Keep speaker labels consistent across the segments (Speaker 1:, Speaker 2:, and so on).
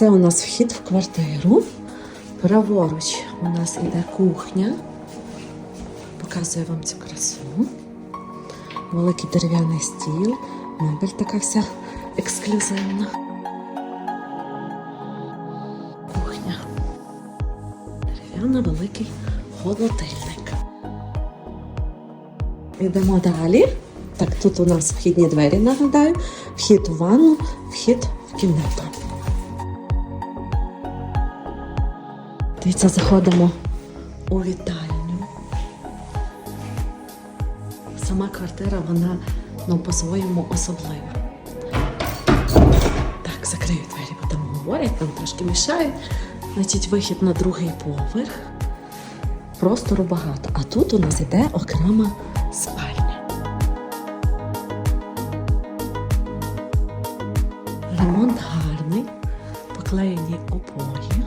Speaker 1: Це у нас вхід в квартиру. Праворуч у нас іде кухня. Показую вам цю красу. Великий дерев'яний стіл. Мебель така вся ексклюзивна. Кухня. Дерев'яна великий холодильник. Йдемо далі. Так, тут у нас вхідні двері, нагадаю. Вхід у ванну, вхід в кімнату. Дивіться, заходимо у вітальню. Сама квартира, вона ну, по-своєму особлива. Так, закрию двері, бо там говорять, там трошки мішають. Значить, вихід на другий поверх. Простору багато. А тут у нас іде окрема спальня. Ремонт гарний, поклеєні обої.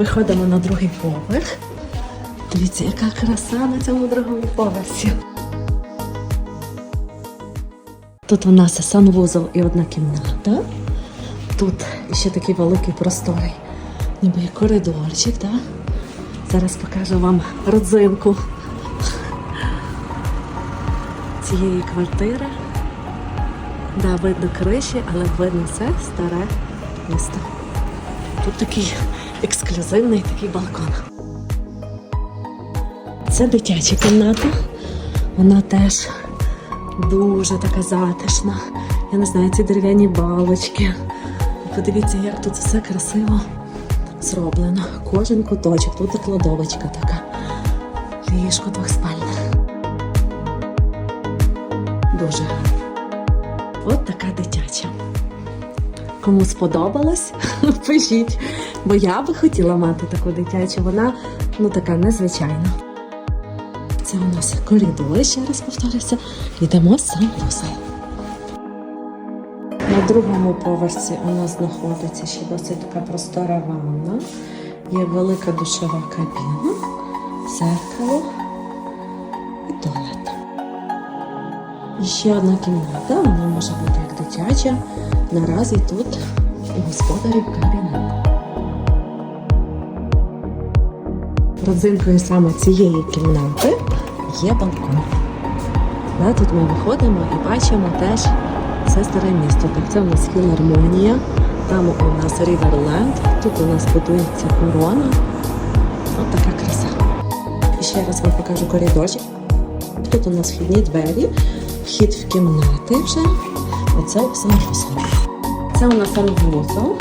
Speaker 1: Виходимо на другий поверх. Дивіться, яка краса на цьому другому поверсі. Тут у нас санвузол і одна кімната. Тут ще такий великий просторий, ніби коридорчик, так? Зараз покажу вам родзинку цієї квартири. Да, видно криші, але видно все старе місто. Тут такий ексклюзивний такий балкон. Це дитяча кімната. Вона теж дуже така затишна. Я не знаю, ці дерев'яні балочки. Подивіться, як тут все красиво зроблено. Кожен куточок, тут і кладовочка така. Ліжко двохспальне. Дуже гарно. От така дитяча. Кому сподобалось, пишіть. Бо я би хотіла мати таку дитячу, вона ну така незвичайна. Це у нас коридор, ще раз повторюся. Йдемо сам досить. На другому поверсі у нас знаходиться ще досить така простора ванна. Є велика душова кабіна, зеркало і туалет. І ще одна кімната, вона може бути як дитяча. Наразі тут у господарів кабінет. Родзинкою саме цієї кімнати є балкон. Да, тут ми виходимо і бачимо теж все старе місто. Так, це у нас філармонія, там у нас Ріверленд, тут у нас будується корона. Ось така краса. І ще раз вам покажу коридорчик. Тут у нас вхідні двері, вхід в кімнати вже. Оце санвузол. Це у нас санвузол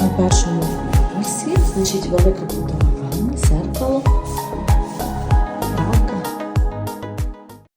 Speaker 1: на першому курсі. значить велика будова ванна, зеркало,